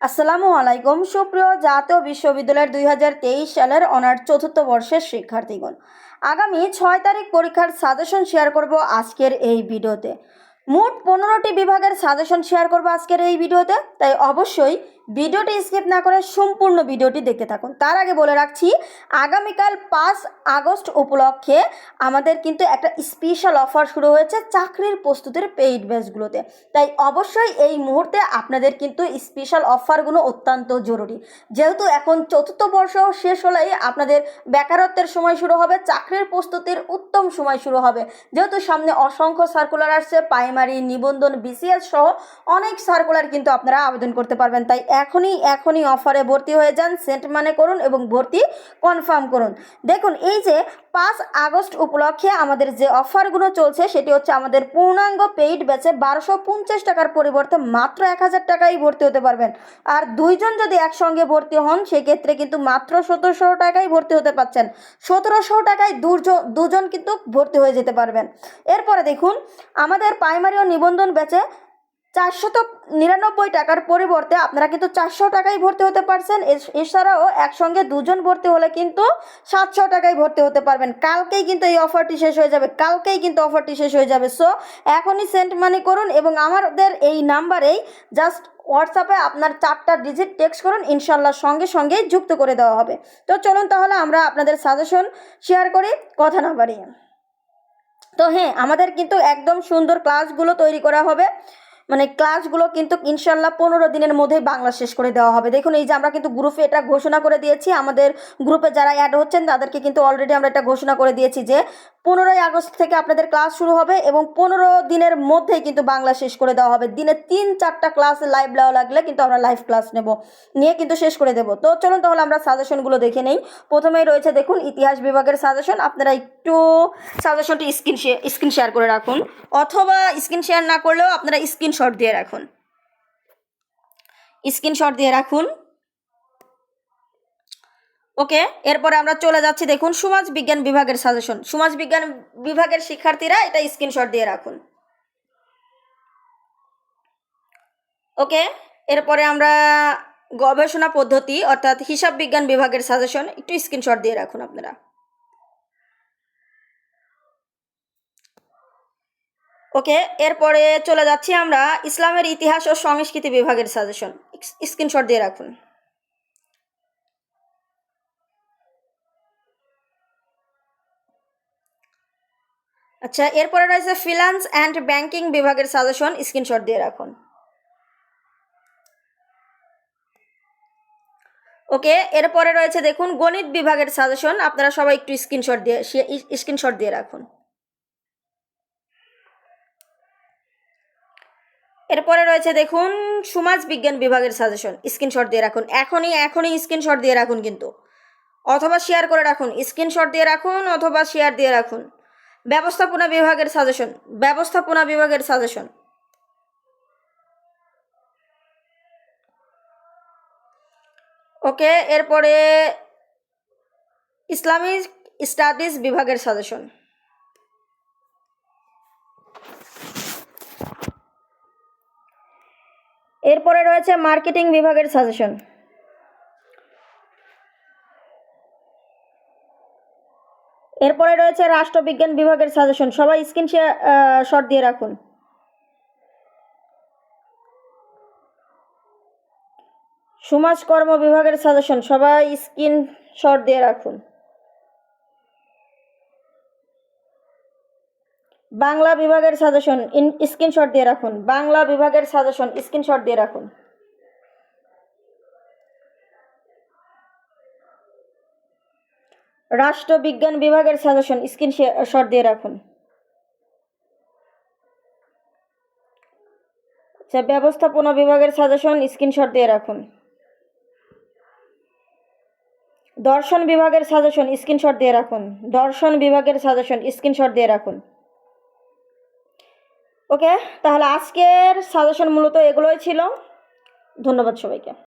আসসালামু আলাইকুম। সুপ্রিয় জাতীয় বিশ্ববিদ্যালয়ের দুই হাজার তেইশ সালের অনার চতুর্থ বর্ষের শিক্ষার্থীগণ, আগামী ছয় তারিখ পরীক্ষার সাজেশন শেয়ার করব আজকের এই ভিডিওতে। মোট পনেরোটি বিভাগের সাজেশন শেয়ার করব আজকের এই ভিডিওতে, তাই অবশ্যই ভিডিওটি স্কিপ না করে সম্পূর্ণ ভিডিওটি দেখতে থাকুন। তার আগে বলে রাখছি, আগামীকাল পাঁচ আগস্ট উপলক্ষে আমাদের কিন্তু একটা স্পেশাল অফার শুরু হয়েছে চাকরির প্রস্তুতির পেইড ব্যাচগুলোতে তাই অবশ্যই এই মুহূর্তে আপনাদের কিন্তু স্পেশাল অফারগুলো অত্যন্ত জরুরি। যেহেতু এখন চতুর্থ বর্ষ শেষ হলেই আপনাদের বেকারত্বের সময় শুরু হবে, চাকরির প্রস্তুতির উত্তম সময় শুরু হবে। যেহেতু সামনে অসংখ্য সার্কুলার আসছে প্রাইমারি নিবন্ধন বিসিএস সহ অনেক সার্কুলার কিন্তু আপনারা আবেদন করতে পারবেন। তাই এখনই এখনই অফারে ভর্তি হয়ে যান, সেন্ট মানে করুন এবং ভর্তি কনফার্ম করুন। দেখুন, এই যে পাঁচ আগস্ট উপলক্ষে আমাদের যে অফারগুলো চলছে, সেটি হচ্ছে আমাদের পূর্ণাঙ্গ পেইড ব্যাচে বারোশো পঞ্চাশ টাকার পরিবর্তে মাত্র এক হাজার টাকায় ভর্তি হতে পারবেন। আর দুইজন যদি একসঙ্গে ভর্তি হন, সেক্ষেত্রে কিন্তু মাত্র সতেরোশো টাকায় ভর্তি হতে পারছেন। সতেরোশো টাকায় দুজন দুজন কিন্তু ভর্তি হয়ে যেতে পারবেন। এরপরে দেখুন, আমাদের প্রাইমারি ও নিবন্ধন ব্যাচে চারশত নিরানব্বই টাকার পরিবর্তে আপনারা কিন্তু চারশো টাকায় ভর্তি হতে পারছেন। এছ- এছাড়াও একসঙ্গে দুজন ভর্তি হলে কিন্তু সাতশো টাকায় ভর্তি হতে পারবেন। কালকেই কিন্তু এই অফারটি শেষ হয়ে যাবে। কালকেই কিন্তু অফারটি শেষ হয়ে যাবে। সো, এখনই সেন্ট মানি করুন এবং আমাদের এই নাম্বারেই জাস্ট হোয়াটসঅ্যাপে আপনার চারটা ডিজিট টেক্সট করুন। ইনশাল্লাহ সঙ্গে সঙ্গেই যুক্ত করে দেওয়া হবে। তো চলুন তাহলে আমরা আপনাদের সাজেশন শেয়ার করি, কথা না বাড়িয়ে। তো হ্যাঁ আমাদের কিন্তু একদম সুন্দর ক্লাসগুলো তৈরি করা হবে। মানে ক্লাসগুলো কিন্তু ইনশাল্লাহ পনেরো দিনের মধ্যেই বাংলা শেষ করে দেওয়া হবে। দেখুন, এই যে আমরা কিন্তু গ্রুপে এটা ঘোষণা করে দিয়েছি। আমাদের গ্রুপে যারা অ্যাড হচ্ছেন, তাদেরকে কিন্তু অলরেডি আমরা এটা ঘোষণা করে দিয়েছি যে পনেরোই আগস্ট থেকে আপনাদের ক্লাস শুরু হবে এবং পনেরো দিনের মধ্যেই কিন্তু বাংলা শেষ করে দেওয়া হবে। দিনে তিন, চারটা ক্লাস লাইভ দেওয়া লাগলে কিন্তু আমরা লাইভ ক্লাস নেব। নিয়ে কিন্তু শেষ করে দেবো। তো চলুন তাহলে আমরা সাজেশনগুলো দেখে নেই। প্রথমেই রয়েছে দেখুন, ইতিহাস বিভাগের সাজেশন আপনারা একটু সাজেশনটি স্ক্রিন শেয়ার স্ক্রিন শেয়ার করে রাখুন। অথবা স্ক্রিন শেয়ার না করলেও আপনারা স্ক্রিনশট দিয়ে রাখুন। স্ক্রিনশট দিয়ে রাখুন। ওকে, এরপরে আমরা চলে যাচ্ছি, দেখুন, সমাজ বিজ্ঞান বিভাগের সাজেশন সমাজ বিজ্ঞান বিভাগের শিক্ষার্থীরা এটা স্ক্রিনশট দিয়ে রাখুন। ওকে, এরপরে আমরা গবেষণা পদ্ধতি, অর্থাৎ হিসাব বিজ্ঞান বিভাগের সাজেশন একটু স্ক্রিনশট দিয়ে রাখুন আপনারা। ওকে, এরপরে চলে যাচ্ছি আমরা ইসলামের ইতিহাস ও সংস্কৃতি বিভাগের সাজেশন স্ক্রিনশট দিয়ে রাখুন। আচ্ছা এরপরে রয়েছে ফিনান্স অ্যান্ড ব্যাংকিং বিভাগের সাজেশন স্ক্রিনশট দিয়ে রাখুন। ওকে এরপরে রয়েছে দেখুন গণিত বিভাগের সাজেশন আপনারা সবাই একটু স্ক্রিনশট দিয়ে স্ক্রিনশট দিয়ে রাখুন। এরপরে রয়েছে দেখুন সমাজ বিজ্ঞান বিভাগের সাজেশন স্ক্রিনশট দিয়ে রাখুন। এখনই এখনই স্ক্রিনশট দিয়ে রাখুন কিন্তু। অথবা শেয়ার করে রাখুন স্ক্রিনশট দিয়ে রাখুন অথবা শেয়ার দিয়ে রাখুন। ব্যবস্থাপনা বিভাগের সাজেশন ব্যবস্থাপনা বিভাগের সাজেশন ওকে এরপরে ইসলামিক স্টাডিজ বিভাগের সাজেশন এরপরে রয়েছে মার্কেটিং বিভাগের সাজেশন এরপরে রয়েছে রাষ্ট্রবিজ্ঞান বিভাগের সাজেশন সবাই স্ক্রিন শট দিয়ে রাখুন। সমাজকর্ম বিভাগের সাজেশন সবাই স্ক্রিন শট দিয়ে রাখুন। বাংলা বিভাগের সাজেশন স্ক্রিনশট দিয়ে রাখুন। বাংলা বিভাগের সাজেশন স্ক্রিনশট দিয়ে রাখুন। রাষ্ট্রবিজ্ঞান বিভাগের সাজেশন, স্ক্রিন শট দিয়ে রাখুন। আচ্ছা ব্যবস্থাপনা বিভাগের সাজেশন স্ক্রিনশট দিয়ে রাখুন। দর্শন বিভাগের সাজেশন স্ক্রিনশট দিয়ে রাখুন। দর্শন বিভাগের সাজেশন স্ক্রিনশট দিয়ে রাখুন। ওকে, তাহলে আজকের সাজেশন মূলত এগুলোই ছিল। ধন্যবাদ সবাইকে।